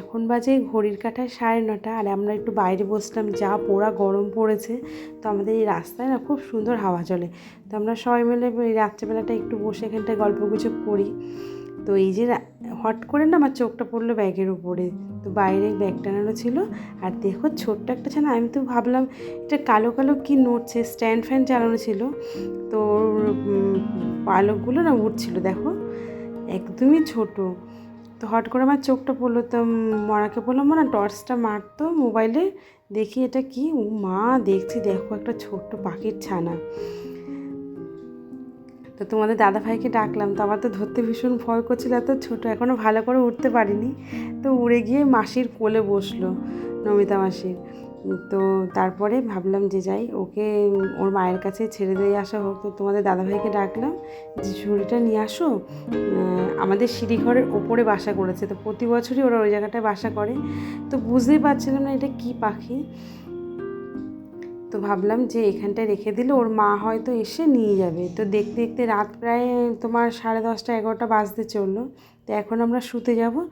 এখন বাজে ঘড়ির কাঁটায় সাড়ে নটা, আর আমরা একটু বাইরে বসলাম, যা পোড়া গরম পড়েছে। তো আমাদের এই রাস্তায় না খুব সুন্দর হাওয়া চলে। তো আমরা সবাই মিলে এই রাত্রেবেলাটা একটু বসে এখানটায় গল্প গুজব করি। তো এই যে হট করে না আমার চোখটা পড়ল ব্যাগের উপরে। তো বাইরে ব্যাগ টানানো ছিল, আর দেখো ছোট্ট একটা ছানা, আমি তো ভাবলাম এটা কালো কালো কি নড়ছে, স্ট্যান্ড ফ্যান চালানো ছিল। তো পালকগুলো না উঠছিল দেখো। একদমই ছোট। তো হট করে আমার চোখটা পড়ল তো মরাকে বললাম, মরা, টর্চটা মারতো মোবাইলে, দেখি এটা কি। ও মা, দেখছি, দেখো একটা ছোট্ট পাখির ছানা। তো তোমাদের দাদা ভাইকে ডাকলাম, তো আমার তো ধরতে ভীষণ ভয় করছিল, এত ছোট এখনও ভালো করে উঠতে পারিনি। তো উড়ে গিয়ে মাসির কোলে বসল, নমিতা মাসির। তো তারপরে ভাবলাম যে যাই, ওকে, ওর মায়ের কাছে ছেড়ে দিয়ে আসা হোক। তো তোমাদের দাদাভাইকে ডাকলাম যে, ঝুড়িটা নিয়ে আসো। আমাদের সিঁড়িঘরের ওপরে বাসা করেছে। তো প্রতি বছরই ওরা ওই জায়গাটায় বাসা করে। তো বুঝতেই পারছিলাম না এটা কী পাখি। তো ভাবলাম যে এখানটায় রেখে দিলে ওর মা হয়তো এসে নিয়ে যাবে। তো দেখতে দেখতে রাত প্রায় তোমার সাড়ে দশটা এগারোটা বাজতে চলল। তো এখন আমরা শুতে যাব।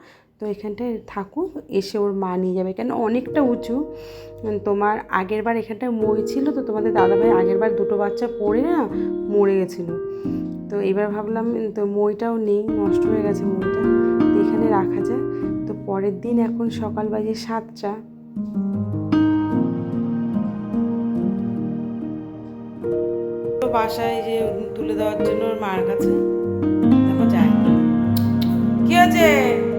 তো এখানটায় থাকুক, এসে ওর মা নিয়ে যাবে। কেন অনেকটা উঁচু। তোমার আগের বার এখানটায় মই ছিল তো তোমাদের দাদাভাই আগের বার দুটো বাচ্চা পড়ে না মরে গেছিল। তো এবার ভাবলাম, তো মইটাও নেই, নষ্ট হয়ে গেছে মইটা। এখানে রাখা যায় তো পরের দিন এখন সকাল বাজে সাতটা। বাসায় যে তুলে দেওয়ার জন্য ওর মায়ের কাছে। যায় কি হয়েছে? হ্যাঁ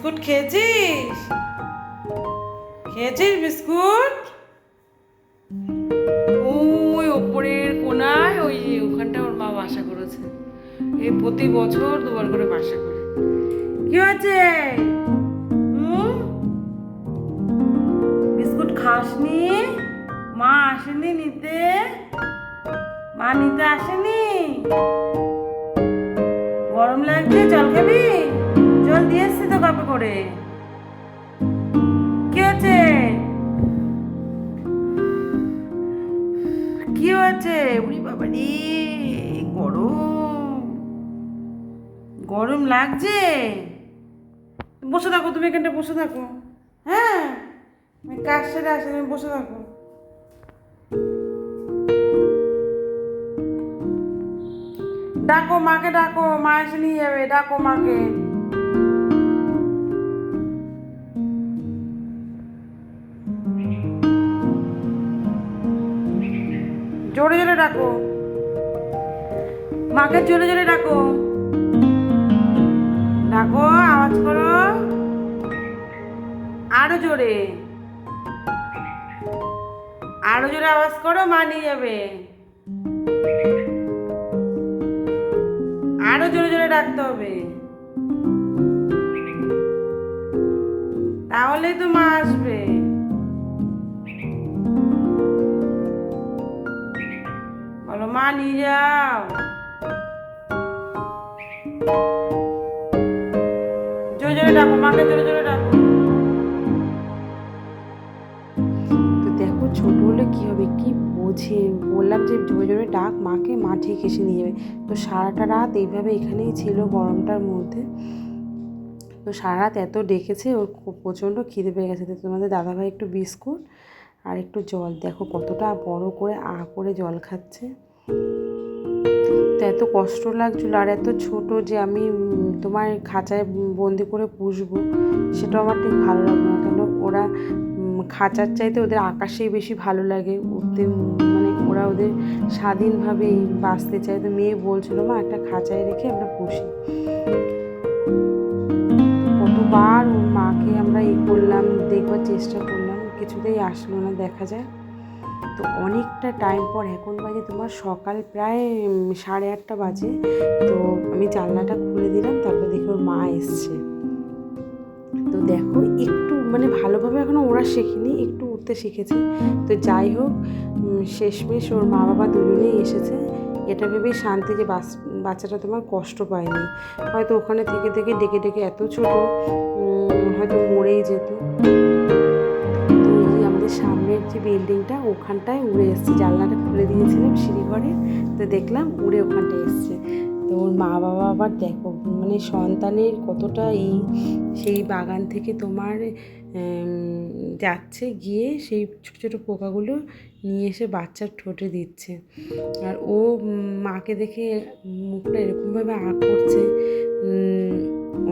বিস্কুট খেয়েছিস? খেয়েছিস বিস্কুট? ওই ওপরের কোনায় ওই ওখানটা ওর মা বাসা করেছে। এই প্রতি বছর দুবার করে বাসা করে। কি হয়েছে? হুম? বিস্কুট খাসনি? মা আসেনি নিতে? মা নিতে আসেনি? গরম লাগছে জল খাবি? জল দিয়ে এসছি তো কাপে করে। কি হচ্ছে? কি হয়েছে উড়ি বাবা রে, গরম। গরম লাগছে? বসে থাকো, তুমি এখানটা বসে থাকো। হ্যাঁ কাজ সেরে আসে তুমি বসে থাকো। ডাকো, মাকে ডাকো, মা এসে নিয়ে যাবে। ডাকো, মাকে। জোরে জোরে ডাকো। মাকে জোরে জোরে ডাকো। ডাকো, আওয়াজ করো। আরও জোরে। আরও জোরে আওয়াজ করো, মা নিয়ে যাবে। আরও জোরে জোরে ডাকতে হবে। তাহলেই তো মা মা নিয়ে যাও জোরে জোরে ডাকো, মাকে জোরে জোরে ডাকো। তো দেখো, ছোট হলে কি হবে, কি বোঝে? বললাম যে জোরে জোরে ডাক, মাকে মা ঠিক এসে নিয়ে যাবে। তো সারাটা রাত এইভাবে এখানেই ছিল গরমটার মধ্যে। তো সারা রাত এত ডেকেছে, ওর প্রচণ্ড খিদে পেয়ে গেছে। তো তোমাদের দাদাভাই একটু বিস্কুট আর একটু জল। দেখো কতটা বড় করে আ করে জল খাচ্ছে। তো এত কষ্ট লাগছিল আর এত ছোট যে আমি তোমার খাঁচায় বন্দি করে পুষবো, সেটাও আমার ঠিক ভালো লাগল না। কেন ওরা খাঁচার চাইতে ওদের আকাশেই বেশি ভালো লাগে। উঠতে মানে ওরা ওদের স্বাধীনভাবেই বাঁচতে চায়। তো মেয়ে বলছিল, মা, একটা খাঁচায় রেখে আমরা পুষি। কতবার ওর মাকে আমরা এই করলাম, দেখবার চেষ্টা করলাম, কিছুতেই আসলো না, দেখা যায়। তো অনেকটা টাইম পর এখন বাজে তোমার সকাল প্রায় সাড়ে আটটা বাজে। তো আমি জানলাটা খুলে দিলাম, তারপর দেখি ওর মা এসছে। তো দেখো একটু মানে ভালোভাবে এখনও ওরা শেখেনি, একটু উঠতে শিখেছে। তো যাই হোক শেষমেশ ওর মা বাবা দুজনেই এসেছে। এটা ভেবেই শান্তি যে বাচ্চাটা তোমার কষ্ট পায়নি। হয়তো ওখানে থেকে থেকে ডেকে ডেকে এত ছোট হয়তো মরেই যেত। সামনের যে বিল্ডিংটা ওখানটায় উড়ে এসছে। জানলাটা খুলে দিয়েছিলাম সিঁড়িঘরে তো দেখলাম উড়ে ওখানটায় এসছে। তো ওর মা বাবা আবার দেখো মানে সন্তানের কতটা এই, সেই বাগান থেকে তোমার যাচ্ছে গিয়ে সেই ছোটো ছোটো পোকাগুলো নিয়ে এসে বাচ্চার ঠোঁটে দিচ্ছে। আর ও মাকে দেখে মুখটা এরকমভাবে আ করছে।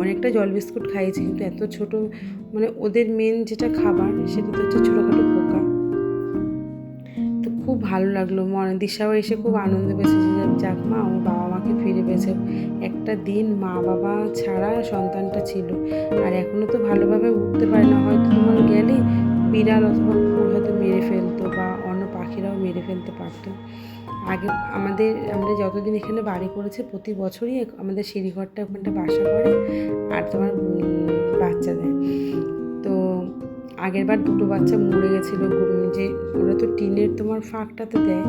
অনেকটা জল বিস্কুট খাইয়েছে, কিন্তু এত ছোট মানে ওদের মেন যেটা খাবার সেটা তো হচ্ছে ছোটোখাটো পোকা। তো খুব ভালো লাগল, মনে দিশাও এসে খুব আনন্দ পেয়েছে যে যাক মা ও বাবা মাকে ফিরে পেয়েছে। একটা দিন মা বাবা ছাড়া সন্তানটা ছিল, আর এখনও তো ভালোভাবে উঠতে পারে না, হয়তো তোমার গেলে বিড়াল অথবা কুকুর হয়তো মেরে ফেলতো বা অন্য পাখিরাও মেরে ফেলতে পারতো। আগে আমাদের আমরা যতদিন এখানে বাড়ি করেছে প্রতি বছরই আমাদের সিঁড়িঘরটা ওখানটা বাসা করে আর তোমার বাচ্চা দেয় তো আগের বার দুটো বাচ্চা মরে গেছিল যে ওরা তো টিনের তোমার ফাঁকটাতে দেয়,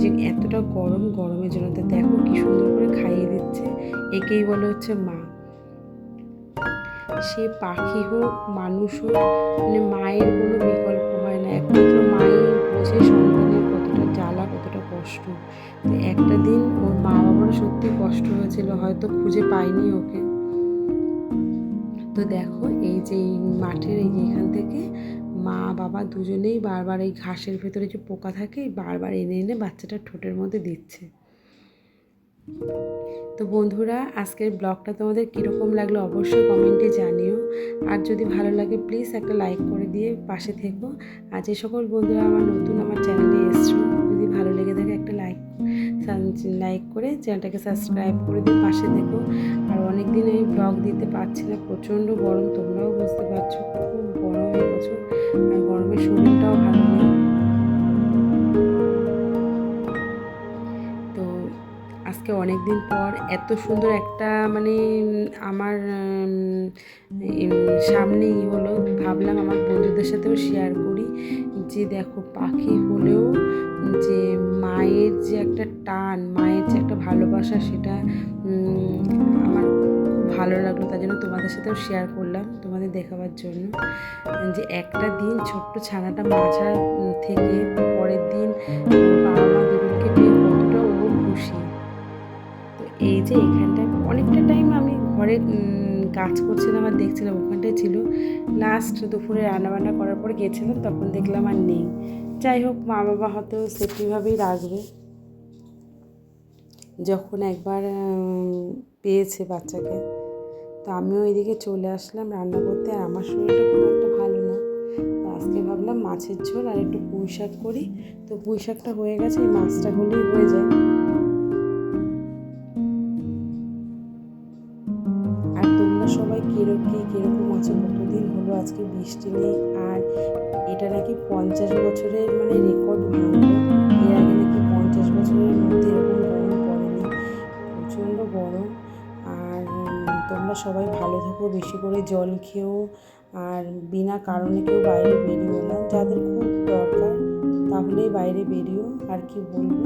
যে এতটা গরম, গরমের জন্য। তো দেখো কি সুন্দর করে খাইয়ে দিচ্ছে। একেই বলে হচ্ছে মা। সে পাখি হোক, মানুষ হোক মানে মায়ের কোনো বিকল্প হয় না। একমাত্র মায়ের বোঝে সন্তানের কতটা জ্বালা কষ্ট। তো একটা দিন ওর মা বাবারও সত্যি কষ্ট হয়েছিল, হয়তো খুঁজে পায়নি ওকে। তো দেখো, এই যে মাঠের এই এখান থেকে মা বাবা দুজনেই বারবার এই ঘাসের ভেতরে যে পোকা থাকে, বারবার এনে এনে বাচ্চাটা ঠোঁটের মধ্যে দিচ্ছে। তো বন্ধুরা, আজকের ব্লগটা তোমাদের কীরকম লাগল অবশ্যই কমেন্টে জানিও। আর যদি ভালো লাগে, প্লিজ একটা লাইক করে দিয়ে পাশে থেকো। আর যে সকল বন্ধুরা, আমার নতুন আমার চ্যানেলে এসছো। ভালো লেগে থাকে একটা লাইক লাইক করে চ্যানেলটাকে সাবস্ক্রাইব করে দিয়ে পাশে থেকো আর অনেক দিন এই ব্লগ দিতে পারছি না প্রচণ্ড গরম তোমরাও বুঝতে পারছ খুব গরম এবছর আর গরমের শরীরটাও ভালো নেই। তো আজকে অনেক দিন পর এত সুন্দর একটা মানে আমার উম, উম, সামনে ই হলো। ভাবলাম আমার বন্ধুদের সাথেও শেয়ার করি। যে দেখো পাখি হলেও যে মায়ের যে একটা টান, মায়ের যে একটা ভালোবাসা সেটা আমার খুব ভালো লাগল। তার জন্য তোমাদের সাথেও শেয়ার করলাম, তোমাদের দেখাবার জন্য। যে একটা দিন ছোট্ট ছানাটা মাঝা থেকে পরের দিন বাবা মা দুজনকে পেয়ে কতটা ও খুশি। তো এই যে এখানটায় অনেকটা টাইম আমি ঘরে কাজ করছিলাম আর দেখছিলাম, ওখানটায় ছিল। লাস্ট দুপুরে রান্নাবান্না করার পর গেছিলাম, তখন দেখলাম আর নেই। যাই হোক, মা বাবা হয়তো সেফটিভাবেই রাখবে। যখন একবার পেয়েছে বাচ্চাকে, তো আমিও এদিকে চলে আসলাম রান্না করতে। আর আমার শরীরটা খুব একটা ভালো না। তো আজকে ভাবলাম মাছের ঝোল আর একটু পুঁই শাক করি। তো পুঁই শাকটা হয়ে গেছে, এই মাছটা হলেই হয়ে যায়। আর তোমরা সবাই কীরকম কি কীরকম আছো কতদিন হলো আজকে বৃষ্টি নেই, আর এটা নাকি পঞ্চাশ বছরের মানে রেকর্ড ভাঙলো। এর আগে নাকি পঞ্চাশ বছরের মধ্যে এরকম গরম পড়েনি, প্রচণ্ড গরম। আর তোমরা সবাই ভালো থেকো, বেশি করে জল খেও, আর বিনা কারণে কেউ বাইরে বেরিও না। যাদের খুব দরকার, তাহলেই বাইরে বেরিও, আর কি বলব?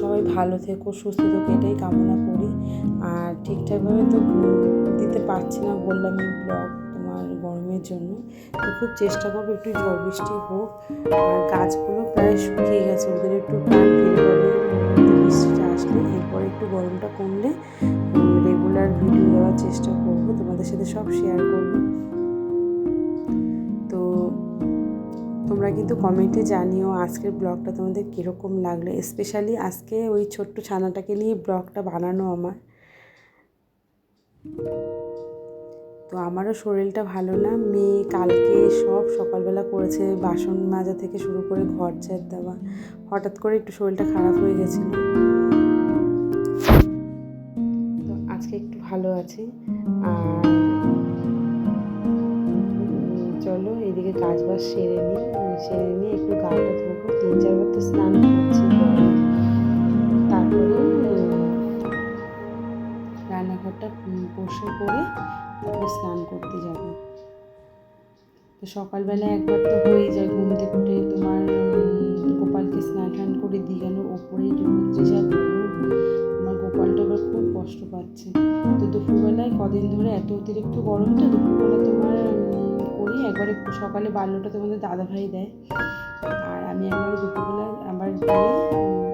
সবাই ভালো থেকো, সুস্থ থেকো, এটাই কামনা করি। আর ঠিকঠাকভাবে তো দিতে পারছি না বললাম এই ব্লগ তোমার গরমের জন্য। তো খুব চেষ্টা করব একটু ঝড় বৃষ্টি হোক। আর গাছগুলো প্রায় শুকিয়ে গেছে, ওদের একটু প্রাণ ফিরে পাবে বৃষ্টিটা আসলে। এরপরে একটু গরমটা কমলে রেগুলার ভিডিও দেওয়ার চেষ্টা করব, তোমাদের সাথে সব শেয়ার করব। তো তোমরা কিন্তু কমেন্টে জানিও আজকের ব্লগটা তোমাদের কীরকম লাগল স্পেশালি আজকে ওই ছোট্ট ছানাটাকে নিয়ে ব্লগটা বানানো আমার। তো আমারও শরীরটা ভালো না। মেয়ে কালকে সব সকালবেলা করেছে বাসন মাজা থেকে শুরু করে ঘর ঝাড় দেওয়া। হঠাৎ করে একটু শরীরটা খারাপ হয়ে গেছিল। তো আজকে একটু ভালো আছি। আর চলো এদিকে কাজ বাজ সেরে নিই। সেরে নিয়ে একটু গাটা ধোবো। তিন চারবার তো স্নান পরিষ্কার করে তারপরে স্নান করতে যাব। তো সকালবেলা একবার তো হয়ে যায় ঘুম থেকে উঠে। তোমার গোপালকে স্নান টান করে দিয়ে গেল ওপরে যা গরম আমার গোপালটা আবার খুব কষ্ট পাচ্ছে। তো দুপুরবেলায় কদিন ধরে এত অতিরিক্ত গরম তো দুপুরবেলা তোমার করি। একবারে সকালে বাল্যটা তোমাদের দাদাভাই দেয়। আর আমি একবারে দুপুরবেলা আবার দিয়ে